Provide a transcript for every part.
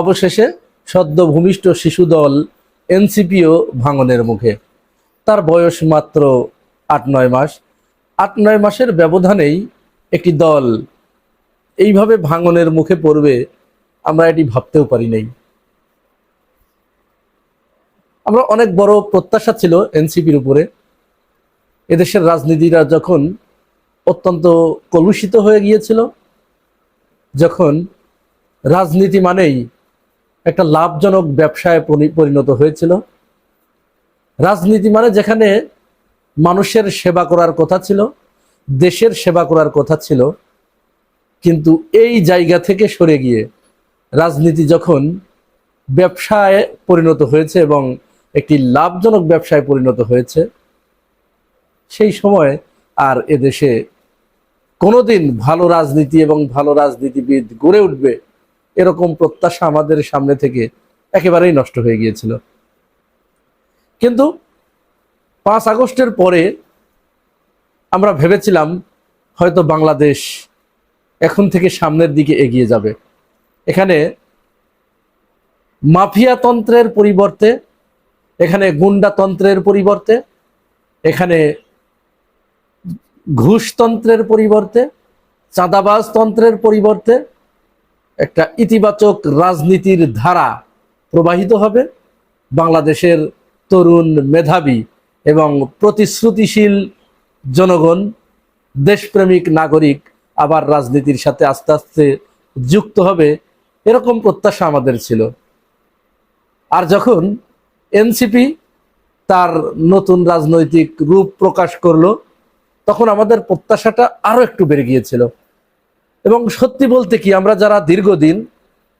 অবশেষে সদ্য ভূমিষ্ঠ শিশু দল এনসিপিও ভাঙনের মুখে। তার বয়স মাত্র আট নয় মাস। আট নয় মাসের ব্যবধানেই একটি দল এইভাবে ভাঙনের মুখে পড়বে আমরা এটি ভাবতেও পারি নাই। আমরা অনেক বড় প্রত্যাশা ছিল এনসিপির উপরে। এদেশের রাজনীতিরা যখন অত্যন্ত কলুষিত হয়ে গিয়েছিল, যখন রাজনীতি মানেই একটা লাভজনক ব্যবসায় পরিণত হয়েছিল। রাজনীতি মানে যেখানে মানুষের সেবা করার কথা ছিল, দেশের সেবা করার কথা ছিল, কিন্তু এই জায়গা থেকে সরে গিয়ে রাজনীতি যখন ব্যবসায় পরিণত হয়েছে এবং একটি লাভজনক ব্যবসায় পরিণত হয়েছে, সেই সময় আর এদেশে কোনোদিন ভালো রাজনীতি এবং ভালো রাজনীতিবিদ গড়ে উঠবে এরকম প্রত্যাশা আমাদের সামনে থেকে একেবারেই নষ্ট হয়ে গিয়েছিল। কিন্তু পাঁচ আগস্টের পরে আমরা ভেবেছিলাম হয়তো বাংলাদেশ এখন থেকে সামনের দিকে এগিয়ে যাবে। এখানে মাফিয়াতন্ত্রের পরিবর্তে, এখানে গুন্ডাতন্ত্রের পরিবর্তে, এখানে ঘুষতন্ত্রের পরিবর্তে চাঁদাবাজতন্ত্রের পরিবর্তে একটা ইতিবাচক রাজনীতির ধারা প্রবাহিত হবে। বাংলাদেশের তরুণ মেধাবী এবং প্রতিশ্রুতিশীল জনগণ, দেশপ্রেমিক নাগরিক আবার রাজনীতির সাথে আস্তে আস্তে যুক্ত হবে, এরকম প্রত্যাশা আমাদের ছিল। আর যখন এনসিপি তার নতুন রাজনৈতিক রূপ প্রকাশ করল, তখন আমাদের প্রত্যাশাটা আরও একটু বেড়ে গিয়েছিল। এবং সত্যি বলতে কি, আমরা যারা দীর্ঘদিন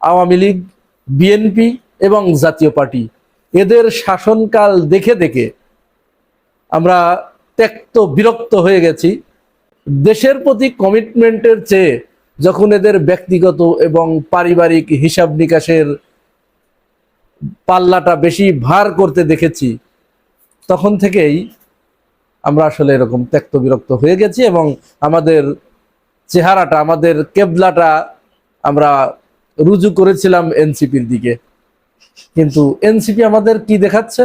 আওয়ামী লীগ, বিএনপি এবং জাতীয় পার্টি, এদের শাসনকাল দেখে দেখে আমরা ত্যক্ত, বিরক্ত হয়ে গেছি। দেশের প্রতি কমিটমেন্টের চেয়ে যখন এদের ব্যক্তিগত এবং পারিবারিক হিসাব নিকাশের পাল্লাটা বেশি ভার করতে দেখেছি, তখন থেকেই আমরা আসলে এরকম ত্যক্ত, বিরক্ত হয়ে গেছি এবং আমাদের চেহারাটা, আমাদের কেবলাটা আমরা রুজু করেছিলাম এনসিপির দিকে। কিন্তু এনসিপি আমাদের কি দেখাচ্ছে?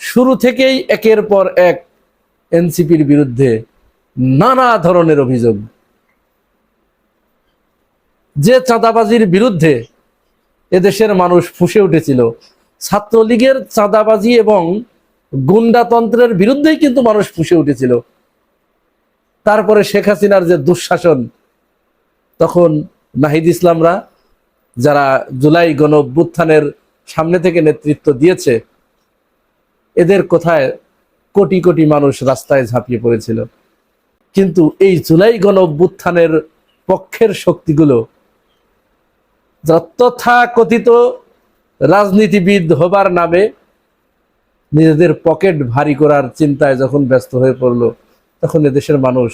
শুরু থেকেই একের পর এক এনসিপির বিরুদ্ধে নানা ধরনের অভিযোগ। যে চাঁদাবাজির বিরুদ্ধে এদেশের মানুষ ফুসে উঠেছিল, ছাত্রলীগের চাঁদাবাজি এবং গুন্ডাতন্ত্রের বিরুদ্ধেই কিন্তু মানুষ ফুসে উঠেছিল। তারপরে শেখ হাসিনার যে দুঃশাসন, তখন নাহিদ ইসলামরা যারা জুলাই গণ অভ্যুত্থানের সামনে থেকে নেতৃত্ব দিয়েছে, এদের কোথায় কোটি কোটি মানুষ রাস্তায় ঝাঁপিয়ে পড়েছিল। কিন্তু এই জুলাই গণ অভ্যুত্থানের পক্ষের শক্তিগুলো যারা তথাকথিত রাজনীতিবিদ হবার নামে নিজেদের পকেট ভারী করার চিন্তায় যখন ব্যস্ত হয়ে পড়ল তখন এদেশের মানুষ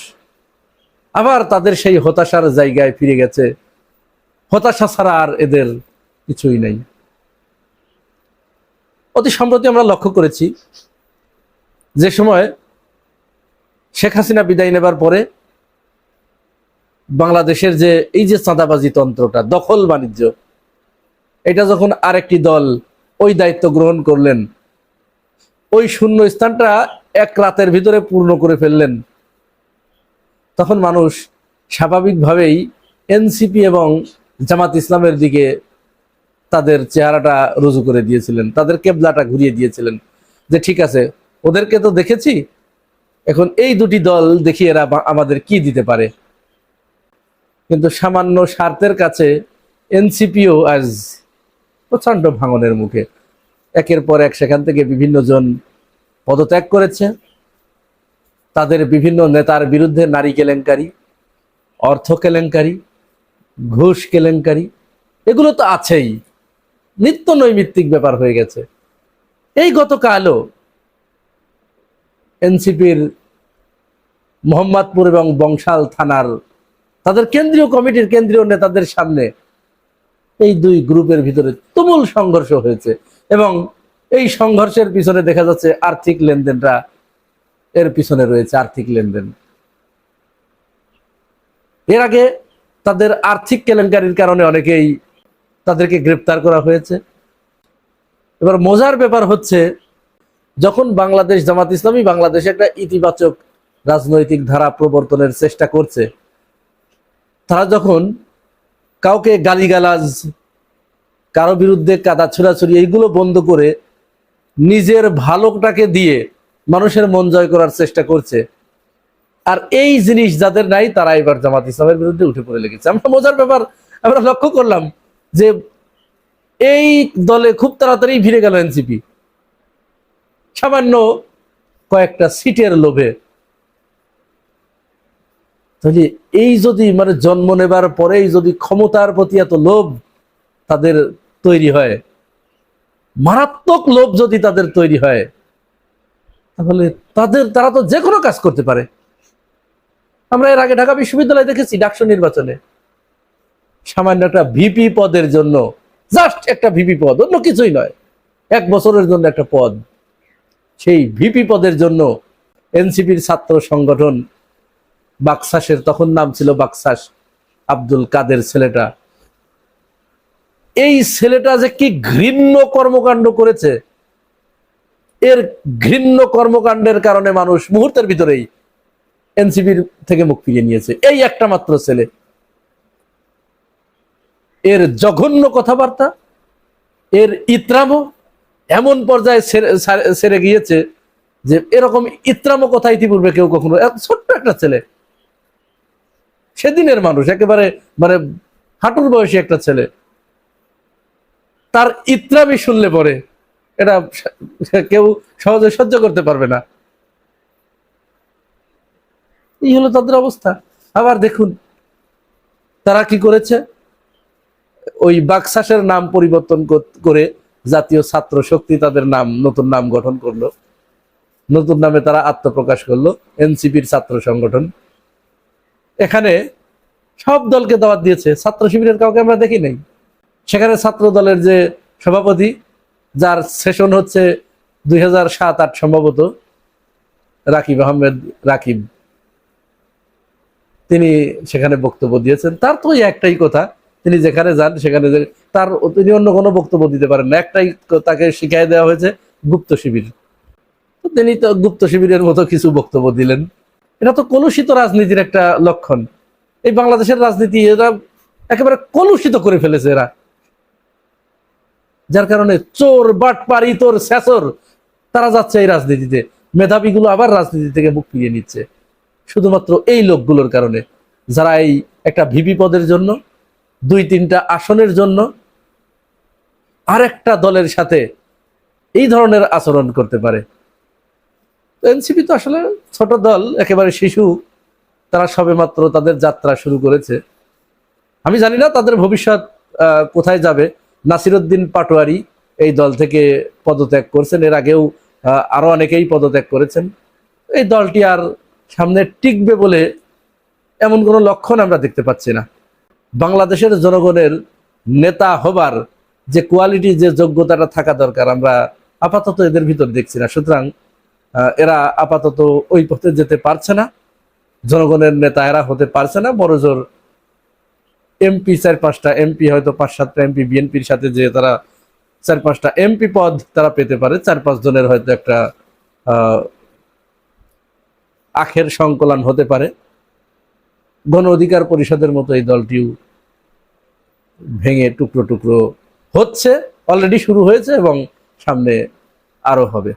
আবার তাদের সেই হতাশার জায়গায় ফিরে গেছে। হতাশা ছাড়া আর এদের কিছুই নেই। অতি সম্প্রতি আমরা লক্ষ্য করেছি যে সময় শেখ হাসিনা বিদায় নেবার পরে বাংলাদেশের যে এই যে চাঁদাবাজি তন্ত্রটা, দখল বাণিজ্য, এটা যখন আরেকটি দল ওই দায়িত্ব গ্রহণ করলেন, ওই শূন্য স্থানটা এক রাতের ভিতরে পূর্ণ করে ফেললেন। তখন মানুষ স্বাভাবিকভাবেই এনসিপি এবং জামাত ইসলামের দিকে তাদের চেহারাটা রুজু করে দিয়েছিলেন, তাদের কেবলাটা ঘুরিয়ে দিয়েছিলেন যে, ঠিক আছে, ওদেরকে তো দেখেছি, এখন এই দুটি দল দেখি এরা আমাদের কি দিতে পারে। কিন্তু সামান্য স্বার্থের কাছে এনসিপিও আজ প্রচণ্ড ভাঙনের মুখে। একের পর এক সেখান থেকে বিভিন্ন জন পদত্যাগ করেছে তাদের বিভিন্ন নেতার বিরুদ্ধে নারী কেলেঙ্কারি, অর্থ কেলেঙ্কারি, ঘুষ কেলেঙ্কারি, এগুলো তো আছেই। নিত্য নৈমিত্তিক ব্যাপার হয়ে গেছে। এই গতকালও এনসিপির মোহাম্মদপুর এবং বংশাল থানার তাদের কেন্দ্রীয় কমিটির কেন্দ্রীয় নেতাদের সামনে এই দুই গ্রুপের ভিতরে তুমুল সংঘর্ষ হয়েছে এবং এই সংঘর্ষের পিছনে দেখা যাচ্ছে আর্থিক লেনদেনটা এর পিছনে রয়েছে আর্থিক লেনদেন। এর আগে তাদের আর্থিক কেলেঙ্কারির কারণে অনেকেই তাদেরকে গ্রেপ্তার করা হয়েছে। এবার মজার ব্যাপার হচ্ছে, যখন বাংলাদেশ জামাত ইসলামী বাংলাদেশে একটা ইতিবাচক রাজনৈতিক ধারা প্রবর্তনের চেষ্টা করছে, তারা যখন কাউকে গালিগালাজ, কারও বিরুদ্ধে কাদা ছোড়াছুড়ি, এইগুলো বন্ধ করে নিজের ভালোটাকে দিয়ে মানুষের মন জয় করার চেষ্টা করছে। আর এই জিনিস যাদের নাই, তারা এবার জামাত ইসলামের বিরুদ্ধে উঠে পড়ে লেগেছে। আমরা মজার ব্যাপার, আমরা লক্ষ্য করলাম যে এই দলে খুব তাড়াতাড়ি ভিড়ে গেল এনসিপি। সামান্য কয়েকটা সিটের লোভে। তাহলে এই যদি মানে জন্ম নেবার পরেই যদি ক্ষমতার প্রতি এত লোভ তাদের তৈরি হয় মারাত্মক লোভ যদি তাদের তৈরি হয়, তাহলে তাদের, তারা তো যে কোনো কাজ করতে পারে। আমরা এর আগে ঢাকা বিশ্ববিদ্যালয়ে দেখেছি ডাকসু নির্বাচনে। সামান্য একটা ভিপি পদের জন্য জাস্ট একটা ভিপি পদ, অন্য কিছুই নয়। এক বছরের জন্য একটা পদ। সেই ভিপি পদের জন্য এনসিপির ছাত্র সংগঠন বাকসাসের তখন নাম ছিল বাকসাস, আব্দুল কাদের ছেলেটা। এই ছেলেটা যে কি ঘৃণ্য কর্মকাণ্ড করেছে, এর ঘৃণ্য কর্মকাণ্ডের কারণে মানুষ মুহূর্তের ভিতরেই এনসিপির থেকে মুখ ফিরিয়ে নিয়েছে। এই একটা মাত্র ছেলে। এর জঘন্য কথাবার্তা, এর ইত্রামো এমন পর্যায়ে সেরে গিয়েছে যে এরকম ইত্রামো কথা ইতিপূর্বে কেউ কখনো ছোট্ট একটা ছেলে, সেদিনের মানুষ, একেবারে মানে হাঁটুর বয়সী একটা ছেলে তার ইত্রামি শুনলে পরে এটা কেউ সহজে সহ্য করতে পারবে না। এই হলো তাদের অবস্থা। আবার দেখুন, তারা কি করেছে? ওই বাকসাসের নাম পরিবর্তন করে জাতীয় ছাত্র শক্তি তাদের নাম, নতুন নাম গঠন করল। নতুন নামে তারা আত্মপ্রকাশ করল, এনসিপির ছাত্র সংগঠন। এখানে সব দলকে দাওয়াত দিয়েছে। ছাত্র শিবিরের কাউকে আমরা দেখি নাই। সেখানে ছাত্র দলের যে সভাপতি, যার সেশন হচ্ছে দুই হাজার সাত আট সম্ভবত, রাকিব আহমেদ রাকিব। তিনি সেখানে বক্তব্য দিয়েছেন। তার তো একটাই কথা, তিনি যেখানে যান সেখানে তার, তিনি অন্য কোনো বক্তব্য দিতে পারেন না। একটাই তাকে শিখাই দেওয়া হয়েছে গুপ্ত শিবির। তিনি তো গুপ্ত শিবিরের মতো কিছু বক্তব্য দিলেন। এটা তো কলুষিত রাজনীতির একটা লক্ষণ। এই বাংলাদেশের রাজনীতি এরা একেবারে কলুষিত করে ফেলেছে এরা। যার কারণে চোর, বাটপারি, তোর শেষর, তারা যাচ্ছে এই রাজনীতিতে। মেধাবীগুলো আবার রাজনীতি থেকে মুখ ফিরিয়ে নিচ্ছে। শুধুমাত্র এই লোকগুলোর কারণে। যারা এই একটা ভিপি পদের জন্য, দুই তিনটা আসনের জন্য, আরেকটা দলের সাথে এই ধরনের আচরণ করতে পারে। এনসিপি তো আসলে ছোট দল, একেবারে শিশু। তারা সবেমাত্র তাদের যাত্রা শুরু করেছে। আমি জানি না তাদের ভবিষ্যৎ কোথায় যাবে। নাসিরুদ্দিন পাটোয়ারি এই দল থেকে পদত্যাগ করছেন। এর আগেও আহ, আরও অনেকেই পদত্যাগ করেছেন। এই দলটি আর সামনে টিকবে বলে এমন কোনো লক্ষণ আমরা দেখতে পাচ্ছি না। বাংলাদেশের জনগণের নেতা হবার যে কোয়ালিটি যে যোগ্যতাটা থাকা দরকার আমরা আপাতত এদের ভিতর দেখছি না। সুতরাং এরা আপাতত ওই পথে যেতে পারছে না। জনগণের নেতা এরা হতে পারছে না। বড় জোর এমপি চার পাঁচটা এমপি হয়তো পাঁচ সাতটা এমপি বিএনপির সাথে যে তারা চার পাঁচটা এমপি পদ তারা পেতে পারে। চার পাঁচ জনের হয়তো একটা আখের সংকলন হতে পারে। গণ অধিকার পরিষদের মতো এই দলটিও ভেঙে টুকরো টুকরো হচ্ছে অলরেডি শুরু হয়েছে এবং সামনে আরও হবে।